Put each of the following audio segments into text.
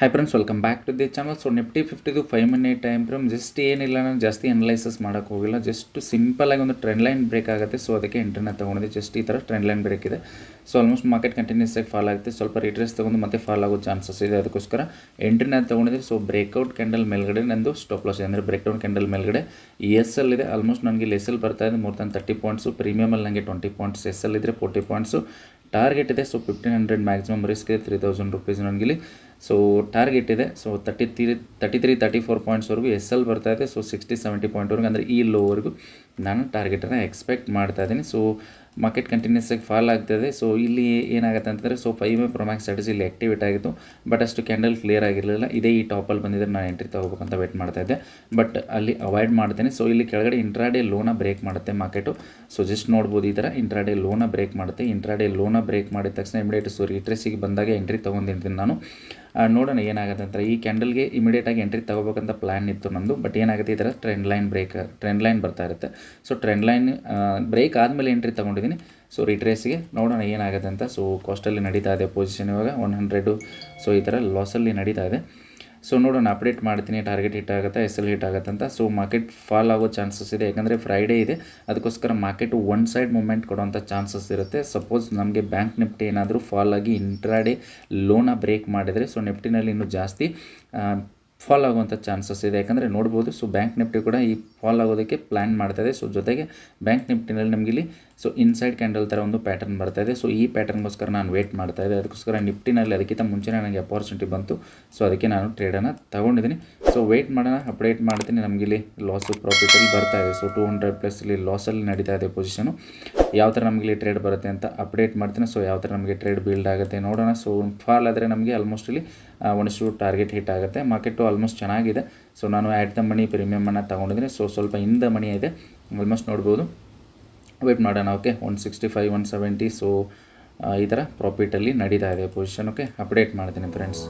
Hi friends welcome back to the channel so nifty ಫಿಫ್ಟಿದು five minute time from just ಏನಿಲ್ಲ, ನಾನು ಜಾಸ್ತಿ analyses ಮಾಡೋಕ್ಕೆ ಹೋಗಿಲ್ಲ. ಜಸ್ಟ್ ಸಿಂಪಲಾಗಿ ಒಂದು ಟ್ರೆಂಡ್ ಲೈನ್ ಬ್ರೇಕ್ ಆಗುತ್ತೆ. ಸೊ ಅದಕ್ಕೆ ಎಂಟ್ರನ್ನ ತೊಗೊಂಡಿದ್ದೆ. ಜಸ್ಟ್ ಈ ಥರ ಟ್ರೆಂಡ್ ಲೈನ್ ಬ್ರೇಕ್ ಇದೆ. ಸೊ ಆಲ್ಮೋಸ್ಟ್ ಮಾರ್ಕೆಟ್ ಕಂಟಿನ್ಯೂಸ್ ಆಗಿ ಫಾಲ್ ಆಗುತ್ತೆ. ಸ್ವಲ್ಪ ರೀಟ್ರೆಸ್ ತೊಗೊಂಡು ಮತ್ತೆ ಫಾಲ್ ಆಗೋ ಚಾನ್ಸಸ್ ಇದೆ. ಅದಕ್ಕೋಸ್ಕರ ಎಂಟ್ರನ್ನ ತೊಗೊಂಡಿದ್ದೆ. ಸೊ ಬ್ರೇಕ್ಔಟ್ ಕ್ಯಾಂಡಲ್ ಮೇಲ್ಗಡೆ ನಂದು ಸ್ಟಾಪ್ ಲಾಸ್ ಇದೆ. ಅಂದರೆ ಬ್ರೇಕ್ಡೌನ್ ಕ್ಯಾಂಡಲ್ ಮೇಲ್ಗಡೆ ಎಸ್ ಎಲ್ ಇದೆ. ಆಲ್ಮೋಸ್ಟ್ ನನಗೆ ಇಲ್ಲಿ ಎಸ್ ಎಲ್ ಬರ್ತಾ ಇದೆ. ಮೋರ್ ದನ್ ತರ್ಟಿ ಪಾಯಿಂಟ್ಸು ಪ್ರೀಮಿಯಮಲ್ಲಿ ನನಗೆ ಟ್ವೆಂಟಿ ಪಾಯಿಂಟ್ಸ್ ಎಸ್ ಎಲ್ ಇದ್ದರೆ ಫೋರ್ಟಿ ಪಾಯಿಂಟ್ಸು ಟಾರ್ಗೆಟ್ ಇದೆ. So fifteen hundred maximum risk ಇದೆ. ತ್ರೀ ತೌಸಂಡ್ ರುಪೀಸ್ ನನಗಿಲ್ಲಿ ಸೊ ಟಾರ್ಗೆಟ್ ಇದೆ. So thirty three thirty three thirty four ಪಾಯಿಂಟ್ಸ್ವರೆಗೂ S L ಬರ್ತಾ ಇದೆ. ಸೊ ಸಿಕ್ಸ್ಟಿ ಸೆವೆಂಟಿ ಪಾಯಿಂಟ್ವರೆಗೂ ಅಂದರೆ ಈ ಲೋವರೆಗೂ ನಾನು ಟಾರ್ಗೆಟನ್ನು ಎಕ್ಸ್ಪೆಕ್ಟ್ ಮಾಡ್ತಾ ಇದ್ದೀನಿ. ಸೊ ಮಾರ್ಕೆಟ್ ಕಂಟಿನ್ಯೂಸ್ ಆಗಿ ಫಾಲ್ ಆಗ್ತದೆ ಸೊ ಇಲ್ಲಿ ಏನಾಗುತ್ತೆ ಅಂತಂದರೆ ಸೊ ಫೈವ್ ಪ್ರೊಮ್ಯಾಕ್ಸ್ ಸ್ಟಾಟಸ್ ಇಲ್ಲಿ ಆ್ಯಕ್ಟಿವೇಟ್ ಆಗಿತ್ತು. ಬಟ್ ಅಷ್ಟು ಕ್ಯಾಂಡಲ್ ಕ್ಲಿಯರ್ ಆಗಿರಲಿಲ್ಲ. ಇದೇ ಈ ಟಾಪಲ್ಲಿ ಬಂದಿದ್ದರೆ ನಾನು ಎಂಟ್ರಿ ತೊಗೋಬೇಕಂತ ವೇಟ್ ಮಾಡ್ತಾ ಇದ್ದೆ. ಬಟ್ ಅಲ್ಲಿ ಅವಾಯ್ಡ್ ಮಾಡ್ತೇನೆ. ಸೊ ಇಲ್ಲಿ ಕೆಳಗಡೆ ಇಂಟ್ರಾಡೇ ಲೋನ ಬ್ರೇಕ್ ಮಾಡುತ್ತೆ ಮಾರ್ಕೆಟು ಸೊ ಜಸ್ಟ್ ನೋಡ್ಬೋದು ಈ ಥರ ಇಂಟ್ರಾಡೇ ಲೋನ ಬ್ರೇಕ್ ಮಾಡುತ್ತೆ. ಇಂಟ್ರಾಡೇ ಲೋನ ಬ್ರೇಕ್ ಮಾಡಿದ ತಕ್ಷಣ ಇಮಿಡಿಯೇಟ್ ಸೊ ರೀಟ್ರೆಸ್ಸಿಗೆ ಬಂದಾಗ ಎಂಟ್ರಿ ತೊಗೊಂಡಿರ್ತೀನಿ ನಾನು. ನೋಡೋಣ ಏನಾಗುತ್ತೆ ಅಂತ. ಈ ಕ್ಯಾಂಡಲ್ಗೆ ಇಮಿಡಿಯೇಟಾಗಿ ಎಂಟ್ರಿ ತಗೋಬೇಕಂತ ಪ್ಲ್ಯಾನ್ ಇತ್ತು ನಮ್ಮದು ಬಟ್ ಏನಾಗುತ್ತೆ ಈ ಥರ trend line break trend line ಬರ್ತಾ ಇರುತ್ತೆ. ಸೊ ಟ್ರೆಂಡ್ ಲೈನ್ ಬ್ರೇಕ್ ಆದಮೇಲೆ ಎಂಟ್ರಿ ತೊಗೊಂಡಿದ್ದೀನಿ. ಸೊ ರಿಟ್ರೇಸ್ಗೆ ನೋಡೋಣ ಏನಾಗುತ್ತೆ ಅಂತ. ಸೊ ಕಾಸ್ಟಲ್ಲಿ ನಡೀತಾ ಇದೆ ಪೊಸಿಷನ್ ಇವಾಗ ಒನ್ ಹಂಡ್ರೆಡು ಸೊ ಈ ಥರ ಲಾಸಲ್ಲಿ ನಡೀತಾ ಇದೆ. ಸೊ ನೋಡೋಣ ಅಪ್ಡೇಟ್ ಮಾಡ್ತೀನಿ ಟಾರ್ಗೆಟ್ ಹಿಟ್ ಆಗುತ್ತಾ ಎಸ್ ಎಲ್ ಹಿಟ್ ಆಗುತ್ತೆ ಅಂತ. ಸೊ ಮಾರ್ಕೆಟ್ ಫಾಲ್ ಆಗೋ ಚಾನ್ಸಸ್ ಇದೆ. ಯಾಕಂದರೆ ಫ್ರೈಡೇ ಇದೆ. ಅದಕ್ಕೋಸ್ಕರ ಮಾರ್ಕೆಟ್ ಒನ್ ಸೈಡ್ ಮೂಮೆಂಟ್ ಕೊಡುವಂಥ ಚಾನ್ಸಸ್ ಇರುತ್ತೆ. ಸಪೋಸ್ ನಮಗೆ ಬ್ಯಾಂಕ್ ನಿಫ್ಟಿ ಏನಾದರೂ ಫಾಲ್ ಆಗಿ ಇಂಟ್ರಾಡೇ ಲೋನ ಬ್ರೇಕ್ ಮಾಡಿದರೆ ಸೊ ನಿಫ್ಟಿನಲ್ಲಿ ಇನ್ನೂ ಜಾಸ್ತಿ ಫಾಲ್ ಆಗುವಂಥ ಚಾನ್ಸಸ್ ಇದೆ. ಯಾಕಂದರೆ ನೋಡ್ಬೋದು, ಸೊ ಬ್ಯಾಂಕ್ ನಿಫ್ಟಿ ಕೂಡ ಈ ಫಾಲ್ ಆಗೋದಕ್ಕೆ ಪ್ಲ್ಯಾನ್ ಇದೆ. ಸೊ ಜೊತೆಗೆ ಬ್ಯಾಂಕ್ ನಿಫ್ಟಿನಲ್ಲಿ ನಮಗೆ ಇಲ್ಲಿ ಸೊ ಇನ್ಸೈಡ್ ಕ್ಯಾಂಡಲ್ ಥರ ಒಂದು ಪ್ಯಾಟರ್ನ್ ಬರ್ತಾ ಇದೆ. ಸೊ ಈ ಪ್ಯಾಟರ್ನ್ಗೋಸ್ಕರ ನಾನು ವೇಟ್ ಮಾಡ್ತಾ ಇದ್ದೆ. ಅದಕ್ಕೋಸ್ಕರ ನಿಫ್ಟಿನಲ್ಲಿ ಅದಕ್ಕಿಂತ ಮುಂಚೆ ನನಗೆ ಅಪಾರ್ಚುನಿಟಿ ಬಂತು. ಸೊ ಅದಕ್ಕೆ ನಾನು ಟ್ರೇಡನ್ನು ತೊಗೊಂಡಿದ್ದೀನಿ. ಸೊ ವೇಟ್ ಮಾಡೋಣ ಅಪ್ಡೇಟ್ ಮಾಡ್ತೀನಿ. ನಮಗಿಲ್ಲಿ ಲಾಸು ಪ್ರಾಫಿಟಲ್ಲಿ ಬರ್ತಾ ಇದೆ. ಸೊ ಟೂ ಹಂಡ್ರೆಡ್ ಪ್ಲಸ್ ಇಲ್ಲಿ ಲಾಸಲ್ಲಿ ನಡೀತಾ ಇದೆ ಪೊಸಿಷನು ಯಾವ ಥರ ನಮಗೆ ಟ್ರೇಡ್ ಬರುತ್ತೆ ಅಂತ ಅಪ್ಡೇಟ್ ಮಾಡ್ತೀನಿ. ಸೊ ಯಾವ ಥರ ನಮಗೆ ಟ್ರೇಡ್ ಬಿಲ್ಡ್ ಆಗುತ್ತೆ ನೋಡೋಣ. ಸೊ ಫಾಲ್ ಆದರೆ ನಮಗೆ ಆಲ್ಮೋಸ್ಟ್ ಇಲ್ಲಿ ಒಂದಿಷ್ಟು ಟಾರ್ಗೆಟ್ ಹಿಟ್ ಆಗುತ್ತೆ. ಮಾರ್ಕೆಟು ಆಲ್ಮೋಸ್ಟ್ ಚೆನ್ನಾಗಿದೆ. ಸೊ ನಾನು ಆ್ಯಟ್ ದ ಮನಿ ಪ್ರೀಮಿಯಮನ್ನು ತೊಗೊಂಡಿದ್ದೀನಿ. ಸೊ ಸ್ವಲ್ಪ ಇನ್ ದ ಮನಿ ಇದೆ. ಆಲ್ಮೋಸ್ಟ್ ನೋಡ್ಬೋದು. ವೇಟ್ ಮಾಡೋಣ okay one sixty five one seventy so ಈ ಥರ ಪ್ರಾಫಿಟಲ್ಲಿ ನಡೀತಾ ಇದೆ ಪೊಸಿಷನ್ ಓಕೆ ಅಪ್ಡೇಟ್ ಮಾಡ್ತೀನಿ ಫ್ರೆಂಡ್ಸ್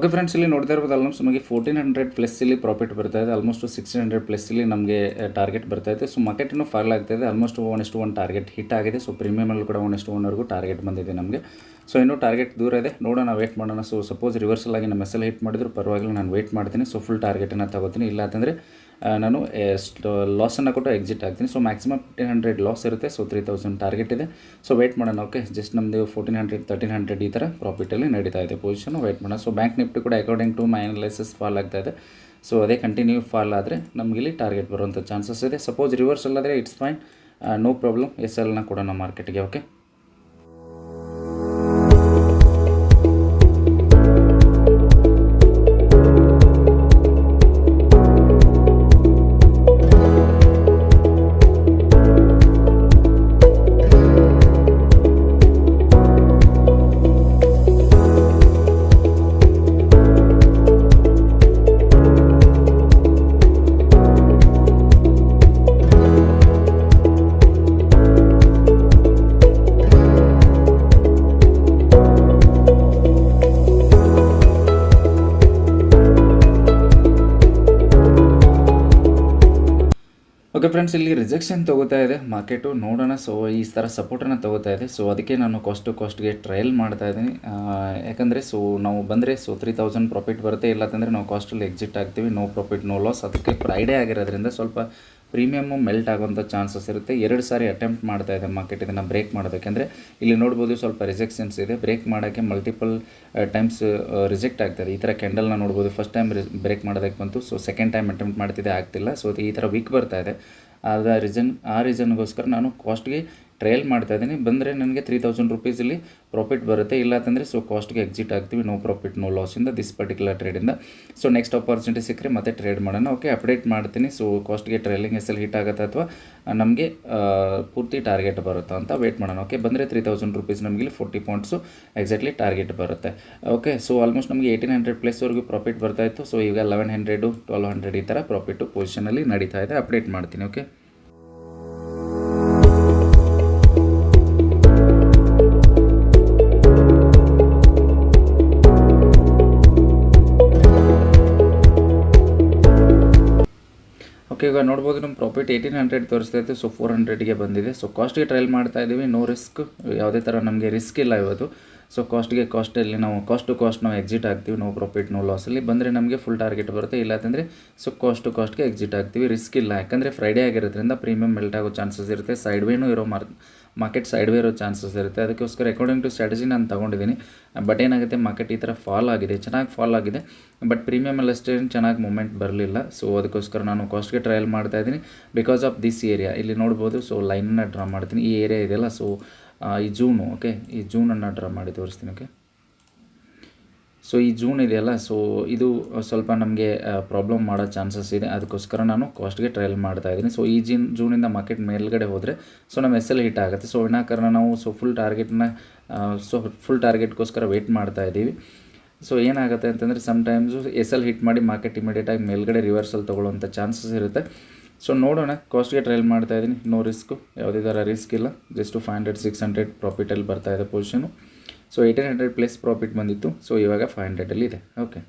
ಓಕೆ ಫ್ರೆಂಡ್ಸ್ ಇಲ್ಲಿ ನೋಡ್ತಾ ಇರ್ಬೋದು ಆಲ್ಮೋಸ್ಟ್ ನಮಗೆ ಫೋರ್ಟೀನ್ ಹಂಡ್ರೆಡ್ ಪ್ಲಸ್ ಇಲ್ಲಿ ಪ್ರಾಫಿಟ್ ಬರ್ತಾ ಇದೆ. ಆಲ್ಮೋಸ್ಟ್ ಸಿಕ್ಸ್ಟೀನ್ ಹಂಡ್ರೆಡ್ ಪ್ಲಸ್ ಇಲ್ಲಿ ನಮಗೆ ಟಾರ್ಗೆಟ್ ಬರ್ತಾ ಇದೆ. ಸೊ ಮಾರ್ಕೆಟ್ ಇನ್ನೂ ಫಾಲ್ ಆಗ್ತಾ ಇದೆ. ಆಲ್ಮೋಸ್ಟ್ ಒನ್ ಇಷ್ಟು ಒನ್ ಟಾರ್ಗೆಟ್ ಹಿಟ್ ಆಗಿದೆ ಸೊ ಪ್ರೀಮಿಯಮಲ್ಲಿ ಕೂಡ ಒನ್ ಎಷ್ಟು ಒನ್ವರೆಗೂ ಟಾರ್ಗೆಟ್ ಬಂದಿದೆ ನಮಗೆ. ಸೊ ಇನ್ನೂ ಟಾರ್ಗೆಟ್ ದೂರ ಇದೆ. ನೋಡೋಣ ವೇಟ್ ಮಾಡೋಣ. ಸೊ ಸಪೋಸ್ ರಿವರ್ಸಲ್ ಆಗಿ ನಮ್ಮ ಎಸ್ ಹಿಟ್ ಮಾಡಿದ್ರು, ಪರವಾಗಿಲ್ಲ, ನಾನು ವೇಟ್ ಮಾಡ್ತೀನಿ. ಸೊ ಫುಲ್ ಟಾರ್ಗೆಟನ್ನು ತಗೋತೀನಿ. ಇಲ್ಲ ಅಂತಂದರೆ ನಾನು ಲಾಸನ್ನು ಕೊಟ್ಟು ಎಕ್ಸಿಟ್ ಆಗ್ತೀನಿ so maximum fifteen hundred loss ಇರುತ್ತೆ. ಸೊ ತ್ರೀ ತೌಸಂಡ್ ಟಾರ್ಗೆಟ್ ಇದೆ. ಸೊ ವೆಯ್ಟ್ ಮಾಡೋಣ. ಓಕೆ ಜಸ್ಟ್ ನಮ್ಮದು ಫೋರ್ಟೀನ್ ಹಂಡ್ರೆಡ್ ತರ್ಟೀನ್ ಹಂಡ್ರೆಡ್ ಈ ಥರ ಪ್ರಾಫಿಟಲ್ಲಿ ನಡೀತಾ ಇದೆ ಪೊಸಿಷನ್ ವೆಯ್ಟ್ ಮಾಡೋಣ. ಸೊ ಬ್ಯಾಂಕ್ ನಿಫ್ಟಿ ಕೂಡ according to my analysis fall ಆಗ್ತಾ ಇದೆ. ಸೊ ಅದೇ ಕಂಟಿನ್ಯೂ ಫಾಲ್ ಆದರೆ ನಮಗಿಲ್ಲಿ ಟಾರ್ಗೆಟ್ ಬರುವಂಥ ಚಾನ್ಸಸ್ ಇದೆ. ಸಪೋಸ್ ರಿವರ್ಸಲ್ ಆದರೆ it's fine no problem S ಎಲ್ನ ಕೊಡೋಣ ಮಾರ್ಕೆಟ್ಗೆ ಓಕೆ ಫ್ರೆಂಡ್ಸ್ ಇಲ್ಲಿ ರಿಜೆಕ್ಷನ್ ತೊಗೋತಾ ಇದೆ. ಮಾರ್ಕೆಟು ನೋಡೋಣ. ಸೊ ಈ ಥರ ಸಪೋರ್ಟನ್ನು ತೊಗೋತಾ ಇದೆ. ಸೊ ಅದಕ್ಕೆ ನಾನು ಕಾಸ್ಟ್ ಟು ಕಾಸ್ಟ್ಗೆ ಟ್ರಯಲ್ ಮಾಡ್ತಾ ಇದ್ದೀನಿ. ಯಾಕಂದರೆ ಸೊ ನಾವು ಬಂದರೆ ಸೊ ತ್ರೀ ತೌಸಂಡ್ ಪ್ರಾಫಿಟ್ ಬರುತ್ತೆ. ಇಲ್ಲ ಅಂತಂದರೆ, ನಾವು ಕಾಸ್ಟಲ್ಲಿ ಎಕ್ಸಿಟ್ ಆಗ್ತೀವಿ. ನೋ ಪ್ರಾಫಿಟ್ ನೋ ಲಾಸ್ ಅದಕ್ಕೆ ಫ್ರೈಡೇ ಆಗಿರೋದ್ರಿಂದ ಸ್ವಲ್ಪ ಪ್ರೀಮಿಯಮ್ಮು ಮೆಲ್ಟ್ ಆಗುವಂಥ ಚಾನ್ಸಸ್ ಇರುತ್ತೆ. ಎರಡು ಸಾರಿ ಅಟೆಂಪ್ಟ್ ಮಾಡ್ತಾ ಇದೆ ಮಾರ್ಕೆಟ್ ಇದನ್ನು ಬ್ರೇಕ್ ಮಾಡೋದಕ್ಕೆ. ಇಲ್ಲಿ ನೋಡ್ಬೋದು ಸ್ವಲ್ಪ ರಿಜೆಕ್ಷನ್ಸ್ ಇದೆ. ಬ್ರೇಕ್ ಮಾಡೋಕ್ಕೆ ಮಲ್ಟಿಪಲ್ ಟೈಮ್ಸ್ ರಿಜೆಕ್ಟ್ ಆಗ್ತದೆ ಈ ಥರ ಕ್ಯಾಂಡಲ್ನ ನೋಡ್ಬೋದು. ಫಸ್ಟ್ ಟೈಮ್ ಬ್ರೇಕ್ ಮಾಡೋದಕ್ಕೆ ಬಂತು. ಸೊ ಸೆಕೆಂಡ್ ಟೈಮ್ ಅಟೆಂಪ್ಟ್ ಮಾಡ್ತಿದ್ದೆ, ಆಗ್ತಿಲ್ಲ. ಸೊ ಈ ಥರ ವೀಕ್ ಬರ್ತಾ ಇದೆ. ಆದ ರೀಸನ್ ಆ ರೀಸನ್ಗೋಸ್ಕರ ನಾನು ಕಾಸ್ಟ್ಗೆ ಟ್ರಯಲ್ ಮಾಡ್ತಾ ಇದ್ದೀನಿ. ಬಂದರೆ ನನಗೆ ತ್ರೀ ತೌಸಂಡ್ ರುಪೀಸಲ್ಲಿ ಪ್ರಾಫಿಟ್ ಬರುತ್ತೆ. ಇಲ್ಲ ಅಂತಂದರೆ ಸೊ ಕಾಸ್ಟ್ಗೆ ಎಕ್ಸಿಟ್ ಆಗ್ತೀವಿ. ನೋ ಪ್ರಾಫಿಟ್ ನೋ ಲಾಸಿಂದ ದಿಸ್ ಪರ್ಟಿಕ್ಯುಲರ್ ಟ್ರೇಡಿಂದ ಸೊ ನೆಕ್ಸ್ಟ್ ಅಪರ್ಚುನಿಟಿ ಸಿಕ್ಕರೆ ಮತ್ತೆ ಟ್ರೇಡ್ ಮಾಡೋಣ. ಓಕೆ ಅಪ್ಡೇಟ್ ಮಾಡ್ತೀನಿ. ಸೊ ಕಾಸ್ಟ್ಗೆ ಟ್ರೈಲಿಂಗ್ ಎಸ್ ಹಿಟ್ ಆಗುತ್ತೆ ಅಥವಾ ನಮಗೆ ಪೂರ್ತಿ ಟಾರ್ಗೆಟ್ ಬರುತ್ತಾ ಅಂತ ವೇಟ್ ಮಾಡೋಣ. ಓಕೆ ಬಂದರೆ ತ್ರೀ ತೌಸಂಡ್ ರುಪೀಸ್ ನಮಗೆ ಫೋರ್ಟಿ ಪಾಯಿಂಟ್ಸು ಎಕ್ಸಾಕ್ಟ್ಲಿ ಟಾರ್ಗೆಟ್ ಬರುತ್ತೆ. ಓಕೆ ಸೊ ಆಲ್ಮೋಸ್ಟ್ ನಮಗೆ ಏಯ್ಟೀನ್ ಹಂಡ್ರೆಡ್ ಪ್ಲೇಸ್ವರೆಗೂ ಪ್ರಾಫಿಟ್ ಬರ್ತಾ ಇತ್ತು. ಸೊ ಈಗ ಲೆವೆನ್ ಹಂಡ್ರೆಡು ಟ್ವೆಲ್ ಹಂಡ್ರೆಡ್ ಈ ಥರ ಪ್ರಾಫಿಟ್ಟು ಪೊಸಿಷನಲ್ಲಿ ನಡೀತಾ ಇದೆ. ಅಪ್ಡೇಟ್ ಮಾಡ್ತೀನಿ. ಓಕೆ ಇವಾಗ ನೋಡ್ಬೋದು ನಮ್ಮ ಪ್ರಾಫಿಟ್ ಏಯ್ಟೀನ್ ಹಂಡ್ರೆಡ್ ತೋರಿಸ್ತಾ ಇತ್ತು ಸೊ ಫೋರ್ ಹಂಡ್ರೆಡ್ಗೆ ಬಂದಿದೆ. ಸೊ ಕಾಸ್ಟ್ಗೆ ಟ್ರಯಲ್ ಮಾಡ್ತಾ ಇದ್ದೀವಿ ನೋ ರಿಸ್ಕ್ ಯಾವುದೇ ಥರ ನಮಗೆ ರಿಸ್ಕ್ ಇಲ್ಲ ಇವತ್ತು. ಸೊ ಕಾಸ್ಟ್ಗೆ ಕಾಸ್ಟಲ್ಲಿ ನಾವು ಕಾಸ್ಟ್ ಟು ಕಾಸ್ಟ್ ನಾವು ಎಕ್ಸಿಟ್ ಆಗ್ತೀವಿ ನೋ ಪ್ರಾಫಿಟ್ ನೋ ಲಾಸಲ್ಲಿ ಬಂದರೆ ನಮಗೆ ಫುಲ್ ಟಾರ್ಗೆಟ್ ಬರುತ್ತೆ ಇಲ್ಲ ಅಂತಂದರೆ ಸೊ ಕಾಸ್ಟ್ ಟು ಕಾಸ್ಟ್ಗೆ ಎಕ್ಸಿಟ್ ಆಗ್ತೀವಿ ರಿಸ್ಕ್ ಇಲ್ಲ. ಯಾಕಂದರೆ ಫ್ರೈಡೇ ಆಗಿರೋದ್ರಿಂದ ಪ್ರೀಮಿಯಂ ಮೆಲ್ಟ್ ಆಗೋ ಚಾನ್ಸಸ್ ಇರುತ್ತೆ ಸೈಡ್ ವೇನೂ ಇರೋ ಮಾರ್ ಮಾರ್ಕೆಟ್ ಸೈಡ್ ವೇ ಚಾನ್ಸಸ್ ಇರುತ್ತೆ. ಅದಕ್ಕೋಸ್ಕರ ಅಕಾರ್ಡಿಂಗ್ ಟು ಸ್ಟ್ರಾಟಜಿ ನಾನು ತೊಗೊಂಡಿದ್ದೀನಿ ಬಟ್ ಏನಾಗುತ್ತೆ ಮಾರ್ಕೆಟ್ ಈ ಥರ ಫಾಲ್ ಆಗಿದೆ, ಚೆನ್ನಾಗಿ ಫಾಲ್ ಆಗಿದೆ. ಬಟ್ ಪ್ರೀಮಿಯಮ್ ಅಲ್ಲಿ ಅಷ್ಟೇ ಚೆನ್ನಾಗಿ ಮೂಮೆಂಟ್ ಬರಲಿಲ್ಲ. ಸೊ ಅದಕ್ಕೋಸ್ಕರ ನಾನು ಕಾಸ್ಟ್ಗೆ ಟ್ರಯಲ್ ಮಾಡ್ತಾ ಇದ್ದೀನಿ. ಬಿಕಾಸ್ ಆಫ್ ದಿಸ್ ಏರಿಯಾ ಇಲ್ಲಿ ನೋಡ್ಬೋದು ಸೊ ಲೈನನ್ನು ಡ್ರಾ ಮಾಡ್ತೀನಿ. ಈ ಏರಿಯಾ ಇದೆಯಲ್ಲ ಸೊ ಈ ಜೂನು ಓಕೆ ಈ ಜೂನನ್ನು ಡ್ರಾ ಮಾಡಿ ತೋರಿಸ್ತೀನಿ ಓಕೆ ಸೊ ಈ ಜೂನ್ ಇದೆಯಲ್ಲ ಸೊ ಇದು ಸ್ವಲ್ಪ ನಮಗೆ ಪ್ರಾಬ್ಲಮ್ ಮಾಡೋ ಚಾನ್ಸಸ್ ಇದೆ. ಅದಕ್ಕೋಸ್ಕರ ನಾನು ಕಾಸ್ಟ್ಗೆ ಟ್ರಯಲ್ ಮಾಡ್ತಾ ಇದ್ದೀನಿ. ಸೊ ಈ ಜೀನ್, ಜೂನಿಂದ ಮಾರ್ಕೆಟ್ ಮೇಲ್ಗಡೆ ಹೋದರೆ ಸೊ ನಮ್ಮ ಎಸ್ ಎಲ್ ಹಿಟ್ ಆಗುತ್ತೆ. ಸೊ ವಿನಾಕಾರಣ ನಾವು ಸೊ ಫುಲ್ ಟಾರ್ಗೆಟ್ನ ಸೊ ಫುಲ್ ಟಾರ್ಗೆಟ್ಗೋಸ್ಕರ ವೆಯ್ಟ್ ಮಾಡ್ತಾ ಇದ್ದೀವಿ. ಸೊ ಏನಾಗುತ್ತೆ ಅಂತಂದರೆ ಸಮ್ಟೈಮ್ಸು ಎಸ್ ಎಲ್ ಹಿಟ್ ಮಾಡಿ ಮಾರ್ಕೆಟ್ ಇಮಿಡಿಯೇಟಾಗಿ ಮೇಲ್ಗಡೆ ರಿವರ್ಸಲ್ ತೊಗೊಳ್ಳೋಂಥ ಚಾನ್ಸಸ್ ಇರುತ್ತೆ. ಸೊ ನೋಡೋಣ ಕಾಸ್ಟ್ಗೆ ಟ್ರಯಲ್ ಮಾಡ್ತಾ ಇದ್ದೀನಿ. ನೋ ರಿಸ್ಕು ಯಾವುದೇ ಥರ ರಿಸ್ಕ್ ಇಲ್ಲ. Just five hundred six hundred ಪ್ರಾಫಿಟಲ್ಲಿ ಬರ್ತಾ ಇದೆ position so eighteen hundred plus profit ಬಂದಿತ್ತು. ಸೊ ಇವಾಗ ಫೈವ್ ಹಂಡ್ರೆಡಲ್ಲಿ ಇದೆ. ಓಕೆ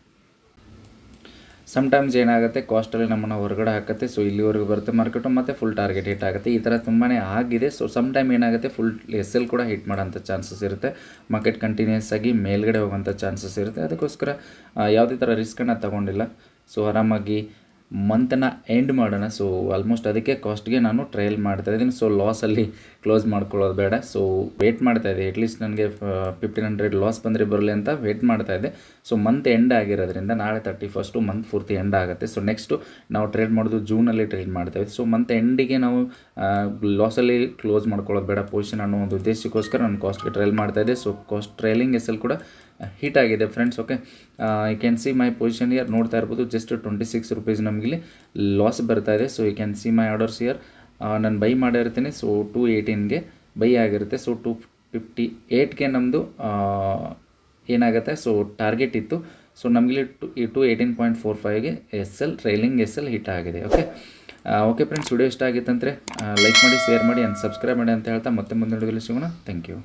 ಸಮ್ಟೈಮ್ಸ್ ಏನಾಗುತ್ತೆ ಕಾಸ್ಟಲ್ಲಿ ನಮ್ಮನ್ನು ಹೊರಗಡೆ ಹಾಕುತ್ತೆ. ಸೊ ಇಲ್ಲಿವರೆಗೂ ಬರುತ್ತೆ ಮಾರ್ಕೆಟು ಮತ್ತು ಫುಲ್ ಟಾರ್ಗೆಟ್ ಹಿಟ್ ಆಗುತ್ತೆ. ಈ ಥರ ತುಂಬಾ ಆಗಿದೆ. ಸೊ ಸಮ್ ಟೈಮ್ ಏನಾಗುತ್ತೆ ಫುಲ್ ಎಸ್ ಎಲ್ ಕೂಡ ಹಿಟ್ ಮಾಡೋಂಥ ಚಾನ್ಸಸ್ ಇರುತ್ತೆ. ಮಾರ್ಕೆಟ್ ಕಂಟಿನ್ಯೂಸ್ ಆಗಿ ಮೇಲ್ಗಡೆ ಹೋಗೋಂಥ ಚಾನ್ಸಸ್ ಇರುತ್ತೆ. ಅದಕ್ಕೋಸ್ಕರ ಯಾವುದೇ ಥರ ರಿಸ್ಕನ್ನು ತಗೊಂಡಿಲ್ಲ. ಸೊ ಆರಾಮಾಗಿ ಮಂತನ್ನು ಎಂಡ್ ಮಾಡೋಣ. ಸೊ ಆಲ್ಮೋಸ್ಟ್ ಅದಕ್ಕೆ ಕಾಸ್ಟ್ಗೆ ನಾನು ಟ್ರಯಲ್ ಮಾಡ್ತಾ ಇದ್ದೀನಿ. ಸೊ ಲಾಸಲ್ಲಿ ಕ್ಲೋಸ್ ಮಾಡ್ಕೊಳ್ಳೋದು ಬೇಡ. ಸೊ ವೇಟ್ ಮಾಡ್ತಾ ಇದೆ ಅಟ್ಲೀಸ್ಟ್ ನನಗೆ ಫಿಫ್ಟೀನ್ ಹಂಡ್ರೆಡ್ ಲಾಸ್ ಬಂದರೆ ಬರಲಿ ಅಂತ ವೇಟ್ ಮಾಡ್ತಾ ಇದೆ ಸೊ ಮಂತ್ ಎಂಡ್ ಆಗಿರೋದ್ರಿಂದ ನಾಳೆ ತರ್ಟಿ ಫಸ್ಟು ಮಂತ್ ಪೂರ್ತಿ ಎಂಡ್ ಆಗುತ್ತೆ. ಸೊ ನೆಕ್ಸ್ಟು ನಾವು ಟ್ರೇಡ್ ಮಾಡೋದು ಜೂನಲ್ಲಿ ಟ್ರೇಡ್ ಮಾಡ್ತಾ ಇದ್ವಿ. ಸೊ ಮಂತ್ ಎಂಡಿಗೆ ನಾವು ಲಾಸಲ್ಲಿ ಕ್ಲೋಸ್ ಮಾಡ್ಕೊಳ್ಳೋದು ಬೇಡ. ಪೊಸಿಷನ್ ಅನ್ನೋ ಒಂದು ಉದ್ದೇಶಕ್ಕೋಸ್ಕರ ನಾನು ಕಾಸ್ಟ್ಗೆ ಟ್ರಯಲ್ ಮಾಡ್ತಾ ಇದ್ದೆ. So cost trailing S L ಕೂಡ ಹಿಟ್ ಆಗಿದೆ friends okay you can see my position here ನೋಡ್ತಾ ಇರ್ಬೋದು ಜಸ್ಟ್ ಟ್ವೆಂಟಿ ಸಿಕ್ಸ್ ರುಪೀಸ್ ನಮಗಿಲ್ಲಿ ಲಾಸ್ ಬರ್ತಾ ಇದೆ. So you can see my orders here ನಾನು ಬೈ ಮಾಡಿರ್ತೀನಿ ಸೊ ಟು ಏಯ್ಟೀನ್ಗೆ ಬೈ ಆಗಿರುತ್ತೆ. ಸೊ ಟು ಫಿಫ್ಟಿ ಏಯ್ಟ್ಗೆ ನಮ್ಮದು ಏನಾಗುತ್ತೆ? ಸೊ ಟಾರ್ಗೆಟ್ ಇತ್ತು. ಸೊ ನಮಗೆ two two eighteen point four ಫೈವ್ಗೆ S L trailing S L hit ಆಗಿದೆ ಓಕೆ ಓಕೆ ಫ್ರೆಂಡ್ಸ್ ವಿಡಿಯೋ ಇಷ್ಟ ಆಗಿತ್ತಂದರೆ ಲೈಕ್ ಮಾಡಿ ಶೇರ್ ಮಾಡಿ ಆ್ಯಂಡ್ ಸಬ್ಸ್ಕ್ರೈಬ್ ಮಾಡಿ ಅಂತ ಹೇಳ್ತಾ ಮತ್ತೆ ಮುಂದಿನ ವಿಡಿಯೋದಲ್ಲಿ ಸಿಗೋಣ. Thank you